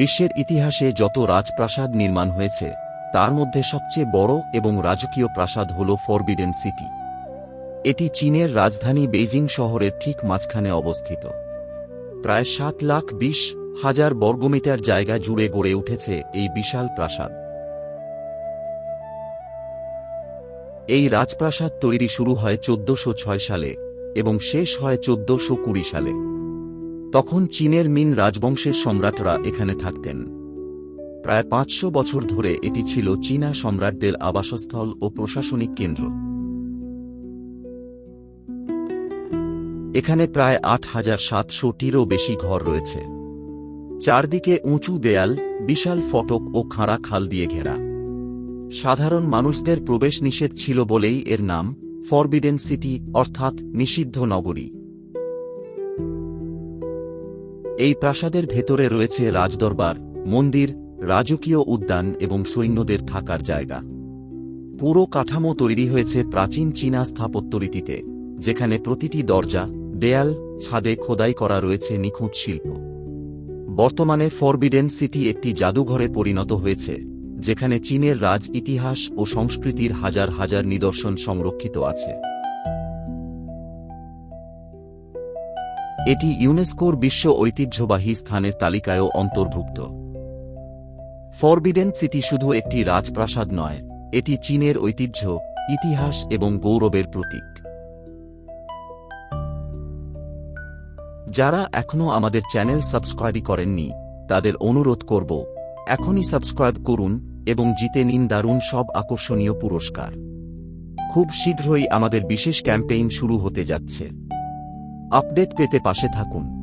বিশ্বের ইতিহাসে যত রাজপ্রাসাদ নির্মাণ হয়েছে, তার মধ্যে সবচেয়ে বড় এবং রাজকীয় প্রাসাদ হল ফরবিডেন সিটি। এটি চীনের রাজধানী বেইজিং শহরের ঠিক মাঝখানে অবস্থিত। প্রায় সাত লাখ বিশ হাজার বর্গমিটার জায়গা জুড়ে গড়ে উঠেছে এই বিশাল প্রাসাদ। এই রাজপ্রাসাদ তৈরি শুরু হয় চোদ্দশো সালে এবং শেষ হয় চোদ্দশো সালে। তখন চীনের মিন রাজবংশের সম্রাটরা এখানে থাকতেন। প্রায় পাঁচশো বছর ধরে এটি ছিল চীনা সম্রাটদের আবাসস্থল ও প্রশাসনিক কেন্দ্র। এখানে প্রায় আট হাজার সাতশোটিরও বেশি ঘর রয়েছে। চারদিকে উঁচু দেয়াল, বিশাল ফটক ও খাঁড়া খাল দিয়ে ঘেরা। সাধারণ মানুষদের প্রবেশ নিষেধ ছিল বলেই এর নাম, ফরবিডেন সিটি, অর্থাৎ নিষিদ্ধ নগরী। এই প্রাসাদের ভেতরে রয়েছে রাজদরবার, মন্দির, রাজকীয় উদ্যান এবং সৈন্যদের থাকার জায়গা। পুরো কাঠামো তৈরি হয়েছে প্রাচীন চীনা স্থাপত্যরীতিতে যেখানে প্রতিটি দরজা, দেয়াল, ছাদে খোদাই করা রয়েছে নিখুঁত শিল্প। বর্তমানে ফরবিডেন সিটি একটি জাদুঘরে পরিণত হয়েছে, যেখানে চীনের রাজ ইতিহাস ও সংস্কৃতির হাজার হাজার নিদর্শন সংরক্ষিত আছে। এটি ইউনেস্কোর বিশ্ব ঐতিহ্যবাহী স্থানের তালিকায়ও অন্তর্ভুক্ত। ফরবিডেন সিটি শুধু একটি রাজপ্রাসাদ নয়, এটি চীনের ঐতিহ্য, ইতিহাস এবং গৌরবের প্রতীক। যারা এখনও আমাদের চ্যানেল সাবস্ক্রাইব করেননি, তাদের অনুরোধ করব, এখনই সাবস্ক্রাইব করুন এবং জিতে নিন দারুণ সব আকর্ষণীয় পুরস্কার। খুব শীঘ্রই আমাদের বিশেষ ক্যাম্পেইন শুরু হতে যাচ্ছে। আপডেট পেতে পাশে থাকুন।